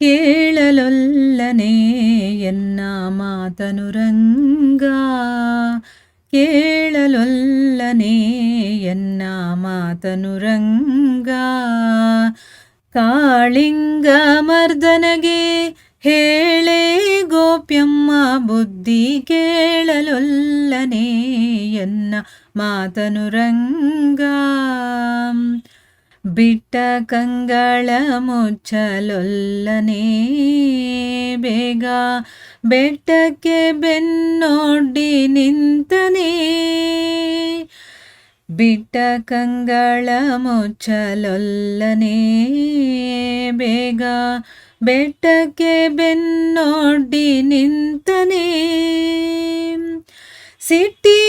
ಕೇಳಲೊಲ್ಲನೆ ಎನ್ನ ಮಾತನು ರಂಗ ಕೇಳಲೊಲ್ಲನೆ ಎನ್ನ ಮಾತನು ರಂಗ ಕಾಳಿಂಗ ಮರ್ದನಗೆ ಹೇಳೆ ಗೋಪ್ಯಮ್ಮ ಬುದ್ಧಿ ಕೇಳಲೊಲ್ಲನೆ ಎನ್ನ ಮಾತನು ರಂಗ ಬಿಟ್ಟ ಕಂಗಳ ಮುಚ್ಚಲೊಲ್ಲನೆ ಬೇಗ ಬೆಟ್ಟಕ್ಕೆ ಬೆನ್ನೊಡ್ಡಿ ನಿಂತನೇ. ಬಿಟ್ಟ ಕಂಗಳ ಮುಚ್ಚಲೊಲ್ಲನೆ ಬೇಗ ಬೆಟ್ಟಕ್ಕೆ ಬೆನ್ನೊಡ್ಡಿ ನಿಂತನೇ. ಸಿಟ್ಟಿಲಿ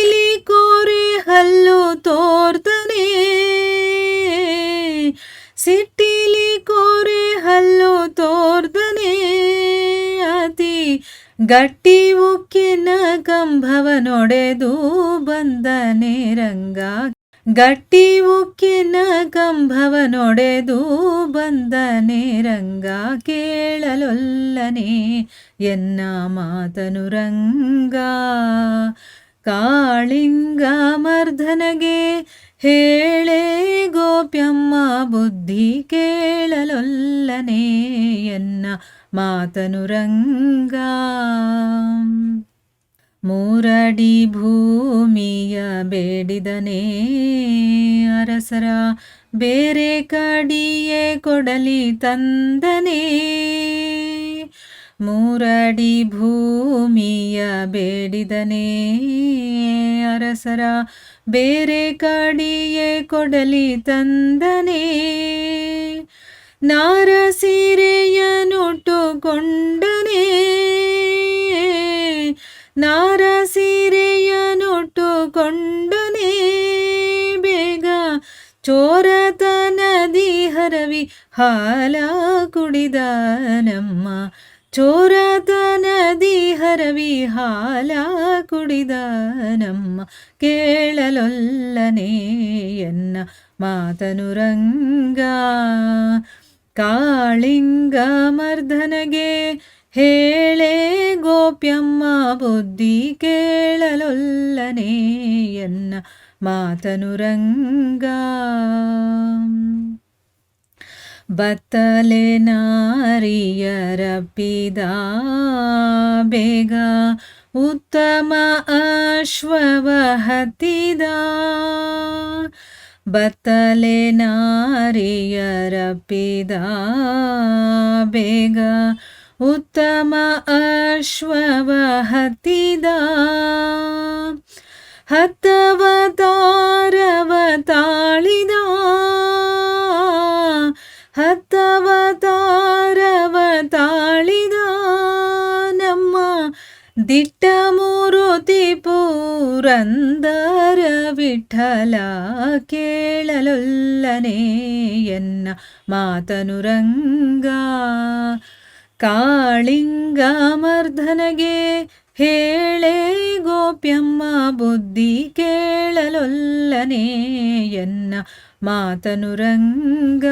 ಸಿಟ್ಟಿಲಿ ಕೋರೆ ಹಲ್ಲು ತೋರ್ದನೆ ಅತಿ ಗಟ್ಟಿ ಉಕ್ಕಿನ ಕಂಭವ ನೊಡೆದು ಬಂದನೆ ರಂಗ. ಗಟ್ಟಿ ಉಕ್ಕಿನ ಕಂಭವ ನೊಡೆದು ಬಂದನೆ ರಂಗ. ಕೇಳಲೊಲ್ಲನೆ ಎನ್ನ ಮಾತನು ರಂಗ. ಕಾಳಿಂಗ ಮರ್ಧನಗೆ ಹೇಳೆ ಗೋಪ್ಯಮ್ಮ ಬುದ್ಧಿ ಕೇಳಲೊಲ್ಲನೆ ಎನ್ನ ಮಾತನು ರಂಗ. ಮೂರಡಿ ಭೂಮಿಯ ಬೇಡಿದನೇ ಅರಸರ, ಬೇರೆ ಕಡಿಯೇ ಕೊಡಲಿ ತಂದನೇ. ಮೂರಡಿ ಭೂಮಿಯ ಬೇಡಿದನೇ ಅರಸರ ಬೇರೆ ಕಡಿಯೇ ಕೊಡಲಿ ತಂದನೇ. ನಾರ ಸೀರೆಯನ್ನುಟ್ಟುಕೊಂಡನೆ ಬೇಗ ಚೋರತನದಿ ಹರವಿ ಹಾಲ ಕುಡಿದ ನಮ್ಮ ಚೋರತನದಿ ಹರವಿ ಹಾಲ ಕುಡಿದ ನಮ್ಮ ಕೇಳಲೊಲ್ಲನೆ ಎನ್ನ ಮಾತನು ರಂಗ ಕಾಳಿಂಗ ಮರ್ಧನಗೆ ಹೇಳೆ ಗೋಪ್ಯಮ್ಮ ಬುದ್ಧಿ ಕೇಳಲೊಲ್ಲನೆ ಎನ್ನ ಮಾತನು ರಂಗ ಬತ್ತಲೆ ನಾರಿಯರಪ್ಪಿದ ಬೇಗ ಉತ್ತಮ ಅಶ್ವವ ಹತ್ತಿದ. ಬತ್ತಲೆ ನಾರಿಯರಪ್ಪಿದ ಬೇಗ ಉತ್ತಮ ಅಶ್ವವ ಹತ್ತಿದ. ದಿಟ್ಟ ಮೂರುತಿ ಪೂರಂದರ ವಿಠಲ ಕೇಳಲೊಲ್ಲನೆ ಎನ್ನ ಮಾತನು ರಂಗ ಕಾಳಿಂಗ ಮರ್ಧನಗೆ ಹೇಳೆ ಗೋಪ್ಯಮ್ಮ ಬುದ್ಧಿ ಕೇಳಲೊಲ್ಲನೆ ಎನ್ನ ಮಾತನು ರಂಗ